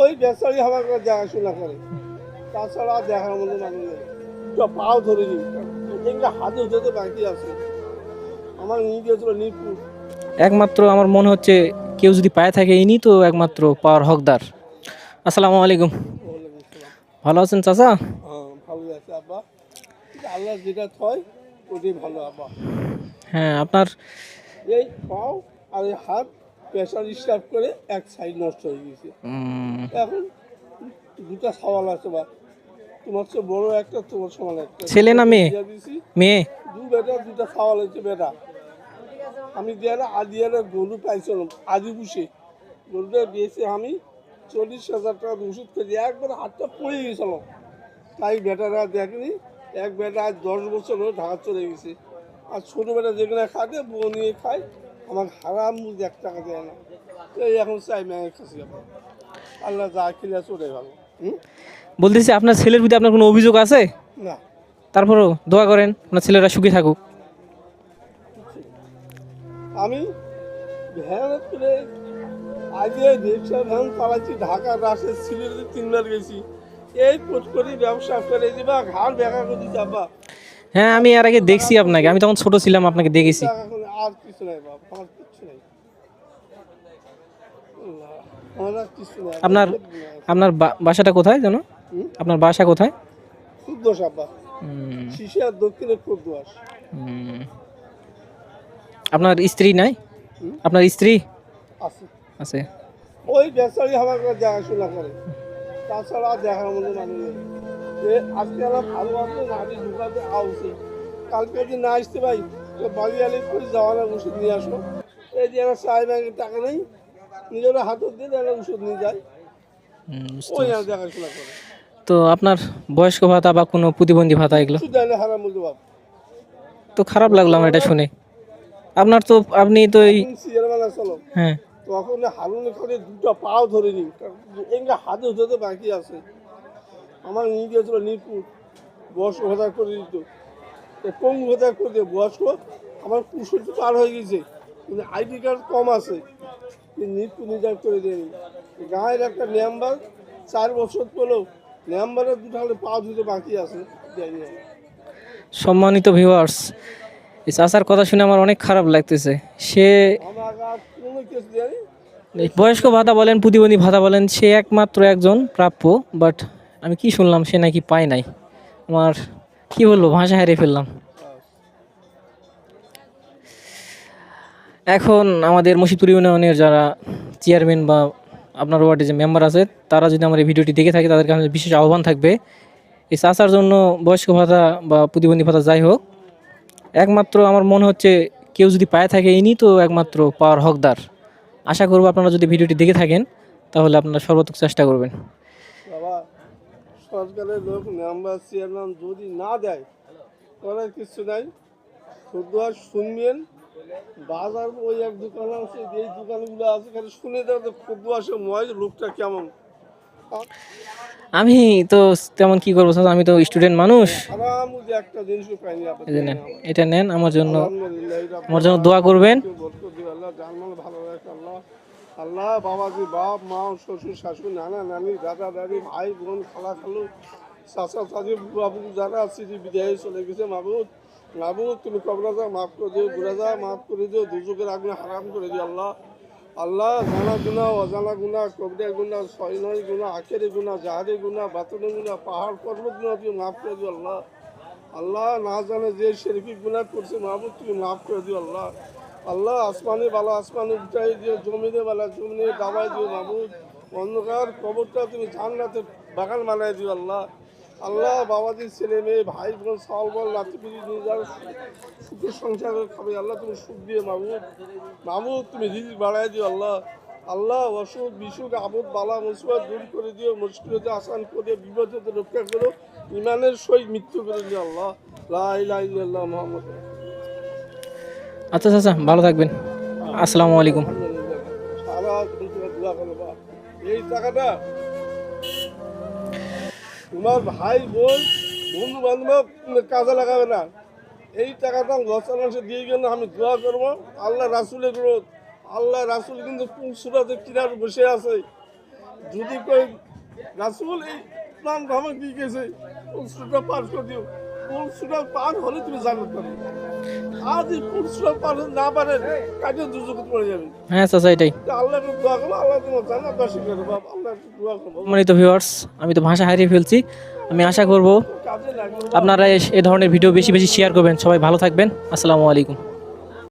ওই বেচারি আমার দেখাশোনা করে। তাছাড়া আর দেখার মতো মানুষ নেই। তো পাও ধরে নি এগুলো হাতে ধরতে বাকি আছে আমার নিয়ে গিয়েছিল নিপুর একমাত্র আমার মনে হচ্ছে কেউ যদি পায়ে থাকে ইনি তো একমাত্র পাওয়ার হকদার। আসসালামু আলাইকুম। ভালো আছেন চাচা? হ্যাঁ ভালো আছে আব্বা আল্লাহ যেটা থয় ওটাই ভালো আব্বা হ্যাঁ আপনার এই পাও আর এই হাত প্রেশার স্টাফ করে এক সাইড নষ্ট হয়ে গেছে। এখন দুটা সওয়াল আছে বা তোমার চেয়ে বড় একটা তোমার সমান একটা। ছেলে না মেয়ে? মেয়ে? দু বেটা দুটা সওয়াল হচ্ছে বেটা। আমি দিয়ে আদি এর গরু পাইছিলাম আদি বুসে গরুটা দিয়েছি আমি চল্লিশ হাজার টাকা ওষুধ খেয়েছি। একবার হাতটা পড়ে গেছিল। তাই বেটারা দেখেনি। এক বেটা আজ দশ বছর হয়ে ঢাকা চলে গেছে। আর ছোটো বেটা যেখানে খাটে বউ নিয়ে খায়। আমার হারাম মুখ এক টাকা দেয় না। এই এখন চাই মেয়ে খাসি আমার। আল্লাহ যা খেলে চলে ভালো। হুম? বলতেছি আপনার ছেলের প্রতি আপনার কোনো অভিযোগ আছে? না। তারপরও দোয়া করেন আপনার ছেলেরা সুখী থাকুক। আমি ভ্যান করে আগে রিক্সা ভ্যান চালাচ্ছি ঢাকার রাস্তে সিলেটে তিনবার গেছি। এই পোট করি ব্যবসা করে দিবা ঘাট দেখা করে আব্বা। হ্যাঁ আমি এর আগে দেখছি আপনাকে। আমি তখন ছোট ছিলাম আপনাকে দেখেছি। আর কিছু নাই বাবা আমার কিছু নাই। আপনার আপনার বাসাটা কোথায় জানো? আপনার বাসা কোথায়? খুব দোষ আব্বা উম, শিশিয়ার দক্ষিণে খুব আপনার স্ত্রী নাই? আপনার স্ত্রী? আছে। আছে। ওই বেচারি আমার করে দেখাশোনা করে। তাছাড়া দেখার মতো মানুষ নেই। আজকে আমার ভালো আছে নাটি ঢুকাতে আউছে। কালকে যদি না আসতে পাই আলে করে যাওয়া না ওষুধ নিয়ে আসো এই যে আমার টাকা নেই নিজেরা হাতত দিয়ে ওষুধ নিয়ে যায়। ওই। দেখাশোনা করে। তো আপনার বয়স্ক ভাতা বা কোনো প্রতিবন্ধী ভাতা এগুলো? তো খারাপ লাগল আমার এটা শুনে। আপনার তো আপনি তো এই হ্যাঁ। তখন হারুন করে দুটো পাও ধরে নি এগুলো হাতে ধরতে বাকি আছে। আমার নিয়ে গিয়েছিল নিপুর বয়স্ক ভাতা করে দিত। পঙ্গু ভাতা করে বয়স্ক আমার পুষুটি পার হয়ে গেছে। কিন্তু আইডি কার্ড কম আছে। নিপু নিজার করে দেয়নি গাঁয়ের একটা মেম্বার চার বছর পেলেও মেম্বারের দুটো পা ধুতে বাকি আছে দেয়নি সম্মানিত ভিউয়ার্স এই চাচার কথা শুনে আমার অনেক খারাপ লাগতেছে। সে বয়স্ক ভাতা বলেন প্রতিবন্ধী ভাতা বলেন সে একমাত্র একজন প্রাপ্য বাট আমি কি শুনলাম সে নাকি পায় নাই। আমার কি বলব, ভাষা হারিয়ে ফেললাম। এখন আমাদের মুর্শিদপুর ইউনিয়নের যারা চেয়ারম্যান বা আপনার ওয়ার্ডে যে মেম্বার আছে, তারা যদি আমার এই ভিডিওটি দেখে থাকে, তাদেরকে আমাদের বিশেষ আহ্বান থাকবে। এই চাচার জন্য বয়স্ক ভাতা বা প্রতিবন্ধী ভাতা যাই হোক, একমাত্র আমার মনে হচ্ছে কেউ যদি পায়ে থাকে ইনি, তো একমাত্র পাওয়ার হকদার। আশা করব আপনারা যদি ভিডিওটি দেখে থাকেন, তাহলে আপনারা সর্বাত্মক চেষ্টা করবেন। সরকারের লোক মেম্বার চেয়ারম্যান যদি না দেয় করার কিছু নাই। শুধু আর শুনবেন বাজার ওই এক দোকান আছে এই দোকানগুলো আছে খালি শুনে দেওয়া খুব আসে ময় লোকটা কেমন। আমি তো তেমন কি করব আমি তো স্টুডেন্ট মানুষ। এটা নেন আমার জন্য আমার জন্য দোয়া করবেন। আল্লাহ, বাবাজি, বাপ, মা, শ্বশুর, শাশুড়ি, নানা, নানি, দাদা, দাদি, ভাই, বোন, খালা, খালু, চাচা, চাচি বাবু যারা যে বিদায় চলে গেছে, মাবুদ মাবুদ, তুমি কবরা যা মাফ করে দিও বুড়া যা মাফ করে দিও দুযোগের আগুন হারাম করে দিও, আল্লাহ। আল্লাহ জানা গুণা, অজানা গুণা কবিরা গুণা ছয় নয় গুণা আখেরি গুণা জাহারি গুণা, বাতনের গুণা, পাহাড়, পর্বত গুণা তুমি মাফ করে দিও, আল্লাহ। আল্লাহ, না জানে যে শেরকি গুণা করছে মাহবুব তুমি মাফ করে দিও, আল্লাহ। আল্লাহ আসমানে বালা, আসমানে উঠাই দিও, জমিনে বালা, জমিনে দাবাই দিও মাহবুব অন্ধকার কবরটা তুমি জান্নাতে বাগান বানাই দিও আল্লাহ। আল্লাহ বাবাজির ছেলে মেয়ে, ভাই বোন সাল বল নাতি পিড়ি নিজের সুখের সংসার খাবে। আল্লাহ তুমি সুখ দিয়ে মাহবুব মাহবুব তুমি রিজিক বাড়াই দিও আল্লাহ। আল্লাহ অসুখ, বিসুখ আবদ বালা, মুসিবত দূর করে দিও, মুশকিলতে আসান করে দিও, বিপদে রক্ষা করো ইমানের সহিত মৃত্যু করে দিও আল্লাহ। লা ইলাহা ইল্লাল্লাহ মুহাম্মদ আচ্ছা আচ্ছা ভালো থাকবেন। আসসালামু আলাইকুম। দোয়া। এই টাকাটা তোমার ভাই, বোন বন্ধু বান্ধব কাজে লাগাবে না। এই টাকাটা লসান মাসে দিয়ে গেলে আমি দোয়া করব। আল্লাহ রাসুলের গ্রোথ আল্লাহ রাসুল কিন্তু সুরাতে কিনার বসে আছে। যদি কই রাসুল এই প্রাণ ভাবে কি গেছে পুরুষটা পার করে দিও। পার হলে তুমি পার না পারেন কাজে দুর্যোগ পড়ে যাবে। হ্যাঁ চাচা এটাই। আল্লাহ দোয়া করো আল্লাহ তোমার জান্নাত বাসী করে বাবা আল্লাহ দোয়া সম্মানিত ভিউয়ার্স আমি তো ভাষা হারিয়ে ফেলছি। আমি আশা করব আপনারা এই এ ধরনের ভিডিও বেশি বেশি শেয়ার করবেন। সবাই ভালো থাকবেন। আসসালামু আলাইকুম।